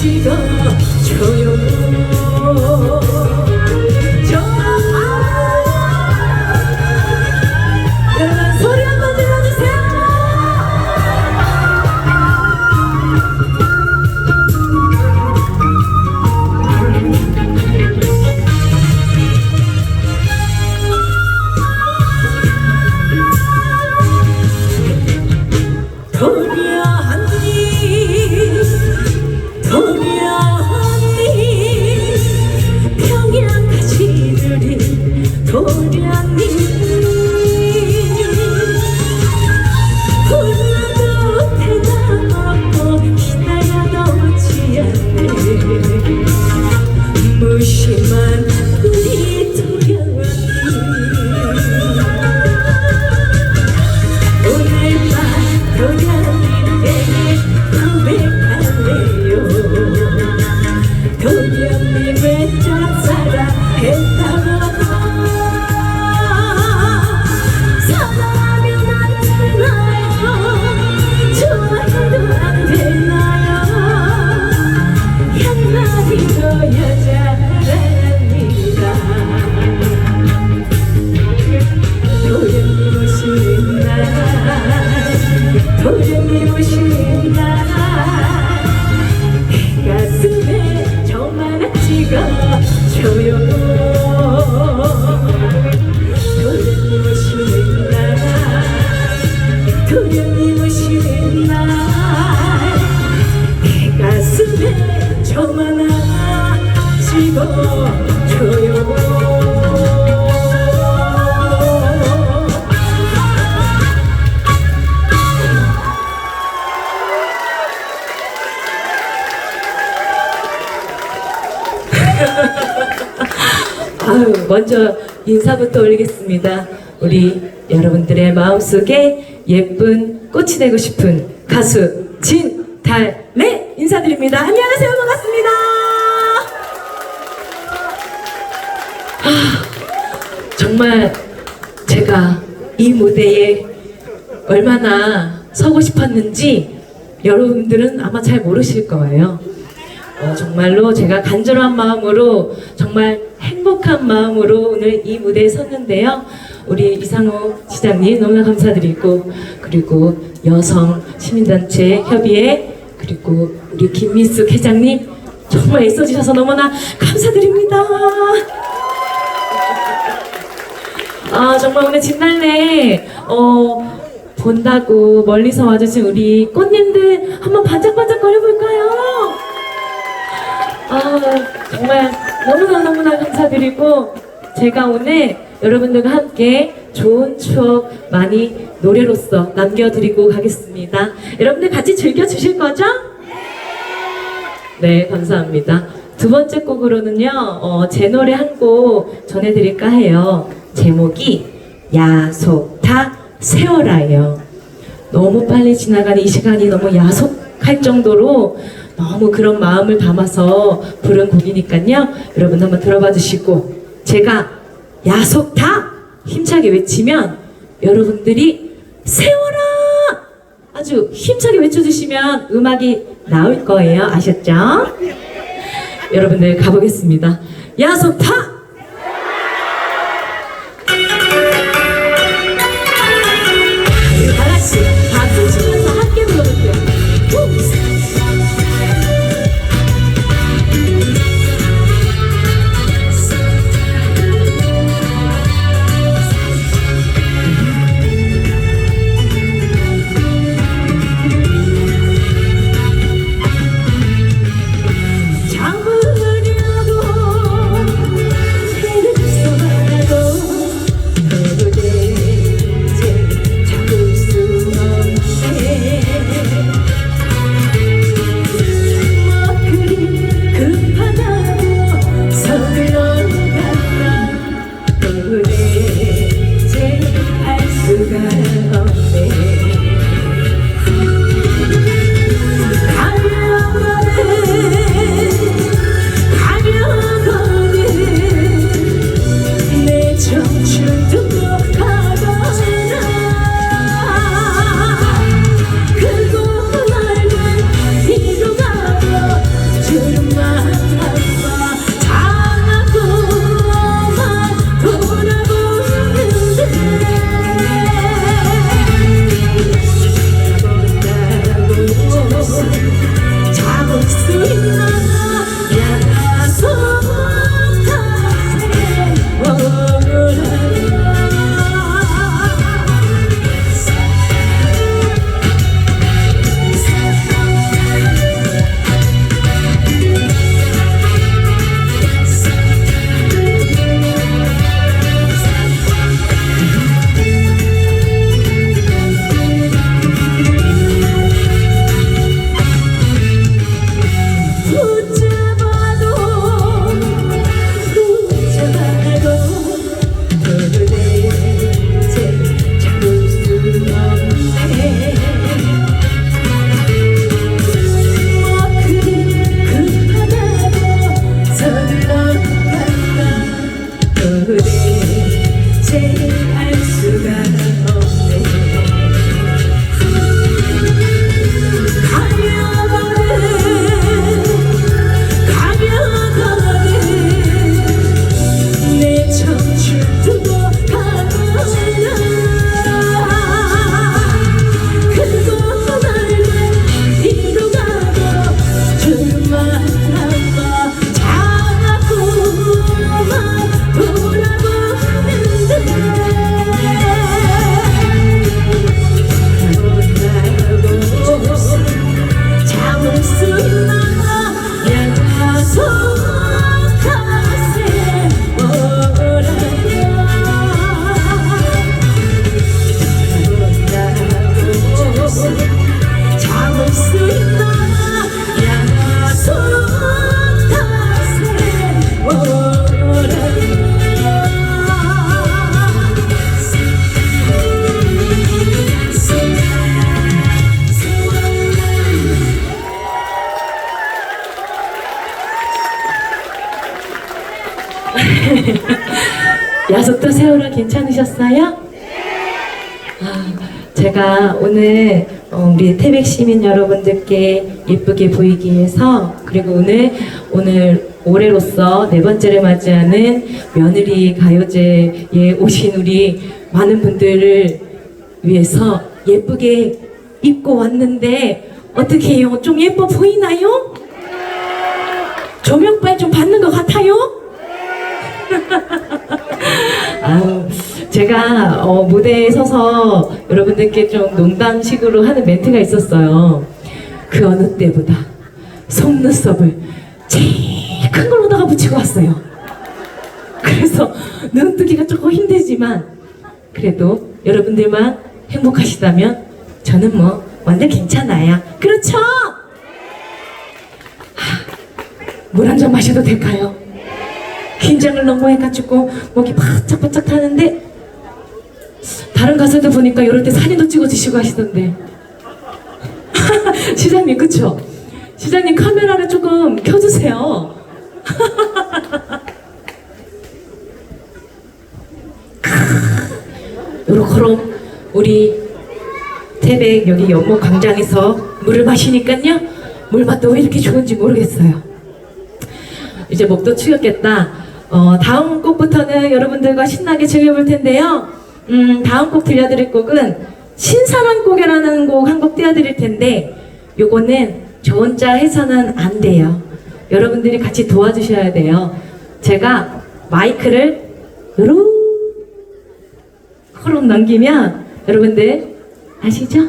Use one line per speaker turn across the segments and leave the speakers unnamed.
记得，就有。아유, 먼저 인사부터 올리겠습니다. 우리 여러분들의 마음속에 예쁜 꽃이 되고 싶은 가수 진달래 인사드립니다. 안녕하세요. 반갑습니다. 아, 정말 제가 이 무대에 얼마나 서고 싶었는지 여러분들은 아마 잘 모르실 거예요. 어, 정말로 제가 간절한 마음으로 정말 행복한 마음으로 오늘 이 무대에 섰는데요. 우리 이상호 시장님 너무나 감사드리고 그리고 여성 시민단체 협의회 그리고 우리 김미숙 회장님 정말 애써주셔서 너무나 감사드립니다. 아 정말 오늘 진달래 어 본다고 멀리서 와주신 우리 꽃님들 한번 반짝반짝 거려볼까요? 아 정말 너무나 너무나 감사드리고 제가 오늘 여러분들과 함께 좋은 추억 많이 노래로서 남겨드리고 가겠습니다. 여러분들 같이 즐겨주실 거죠? 네 감사합니다. 두 번째 곡으로는요 어, 제 노래 한 곡 전해드릴까 해요. 제목이 야속타 세월아예요. 너무 빨리 지나가는 이 시간이 너무 야속할 정도로 너무 그런 마음을 담아서 부른 곡이니까요. 여러분 한번 들어봐 주시고 제가 야속타 힘차게 외치면 여러분들이 세워라 아주 힘차게 외쳐주시면 음악이 나올 거예요. 아셨죠? 여러분들 가보겠습니다. 야속타 다 ঘুরে 오늘 어, 우리 태백 시민 여러분들께 예쁘게 보이기 위해서 그리고 오늘 오늘 올해로서 네 번째를 맞이하는 며느리 가요제에 오신 우리 많은 분들을 위해서 예쁘게 입고 왔는데 어떻게 해요? 좀 예뻐 보이나요? 조명빨 좀 받는 것 같아요? 아유, 제가 어, 무대에 서서 여러분들께 좀 농담식으로 하는 멘트가 있었어요. 그 어느 때보다 속눈썹을 제일 큰 걸로다가 붙이고 왔어요. 그래서 눈 뜨기가 조금 힘들지만 그래도 여러분들만 행복하시다면 저는 뭐 완전 괜찮아요. 그렇죠? 물 한 잔 마셔도 될까요? 긴장을 너무 해가지고 목이 바짝바짝 타는데 다른 가수들 보니까 이럴 때 사진도 찍어주시고 하시던데 시장님 그쵸? 시장님 카메라를 조금 켜주세요 요렇게럼 우리 태백 여기 연못 광장에서 물을 마시니까요 물맛도 왜 이렇게 좋은지 모르겠어요 이제 목도 추웠겠다. 어, 다음 곡부터는 여러분들과 신나게 즐겨볼 텐데요. 음, 다음 곡 들려드릴 곡은 신사랑 곡이라는 곡 한 곡 띄워드릴 텐데, 요거는 저 혼자 해서는 안 돼요. 여러분들이 같이 도와주셔야 돼요. 제가 마이크를 요렇게 넘기면 여러분들 아시죠?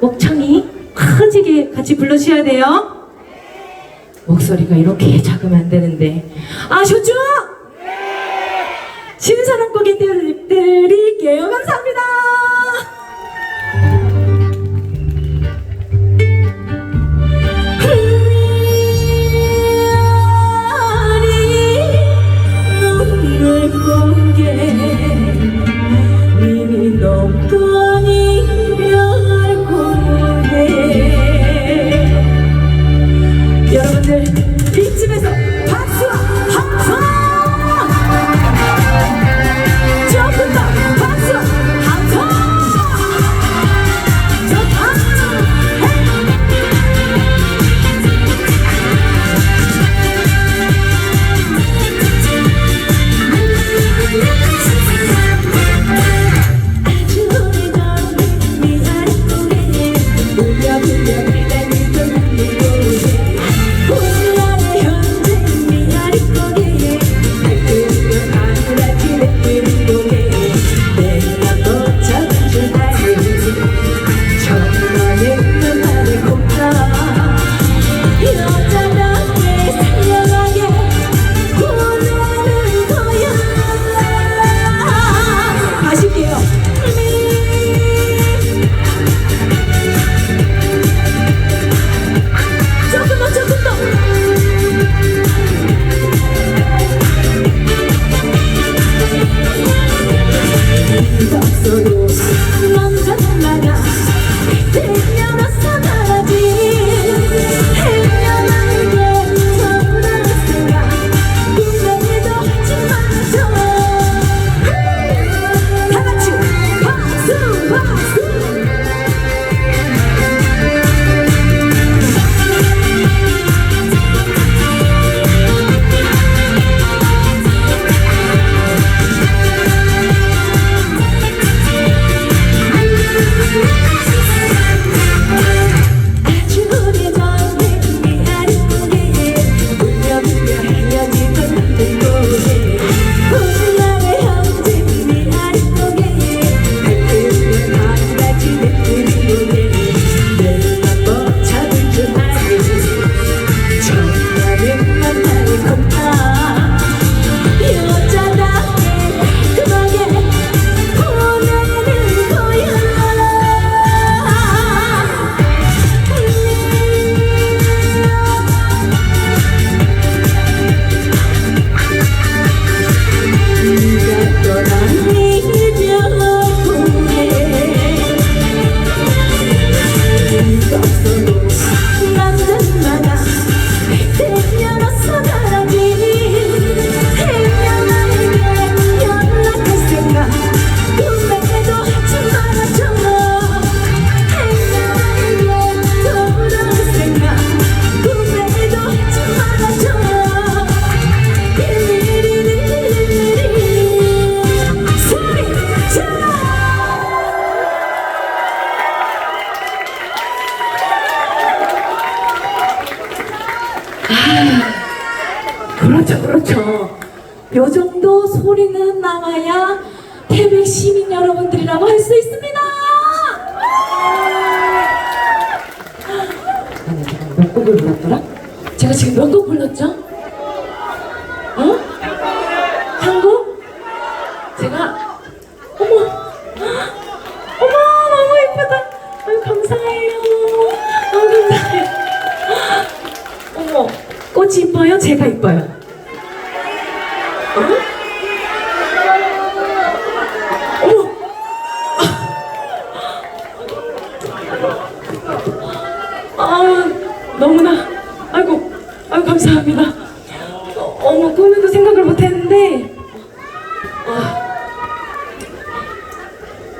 목청이 커지게 같이 불러주셔야 돼요. 목소리가 이렇게 작으면 안 되는데 아셨죠? 신사랑 곡에 띄워드릴게요. 감사합니다 Thank 이라고 할 수 있습니다. 몇 곡을 불렀더라? 제가 지금 몇 곡 불렀죠? 어, 어머 꿈에도 생각을 못했는데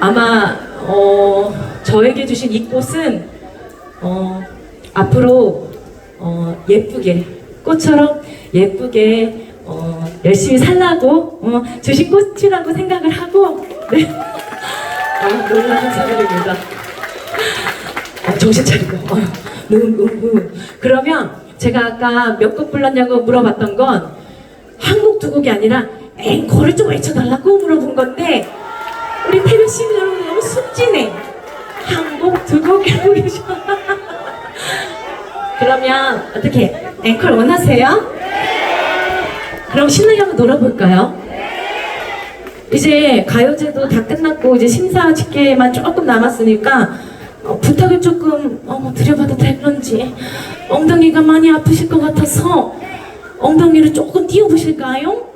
아마 어, 저에게 주신 이 꽃은 어, 앞으로 어, 예쁘게 꽃처럼 예쁘게 어, 열심히 살라고 어, 주신 꽃이라고 생각을 하고 네. 아, 너무 감사드립니다. 아, 정신 차리고 어, 너무 너무 그러면 제가 아까 몇 곡 불렀냐고 물어봤던 건 한곡두 곡이 아니라 앵콜을 좀 외쳐달라고 물어본 건데 우리 태백 시민 여러분 너무 순진해. 한 곡, 두곡 이러고 계셔. 그러면 어떻게 앵콜 원하세요? 그럼 신나게 한번 놀아볼까요? 이제 가요제도 다 끝났고 이제 심사 집계만 조금 남았으니까 어, 부탁을 조금 어, 드려봐도 될런지 엉덩이가 많이 아프실 것 같아서 엉덩이를 조금 띄워보실까요?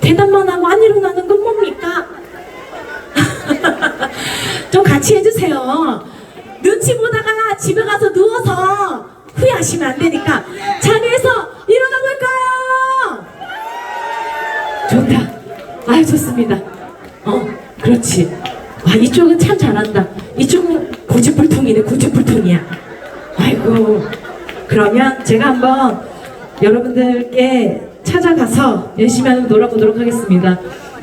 대답만 하고 안 일어나는 건 뭡니까? 좀 같이 해주세요. 눈치 보다가 집에 가서 누워서 후회하시면 안 되니까 자리에서 일어나 볼까요? 좋다. 아유 좋습니다. 어 그렇지. 와 이쪽은 참 잘한다. 이쪽은 고집불통이네 고집불통이야. 아이고 그러면 제가 한번 여러분들께 찾아가서 열심히 한번 놀아보도록 하겠습니다.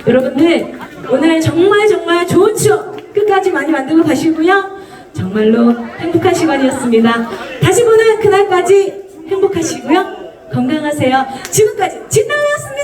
여러분들 오늘 정말 정말 좋은 추억 끝까지 많이 만들고 가시고요. 정말로 행복한 시간이었습니다. 다시 보는 그날까지 행복하시고요. 건강하세요. 지금까지 진남이었습니다.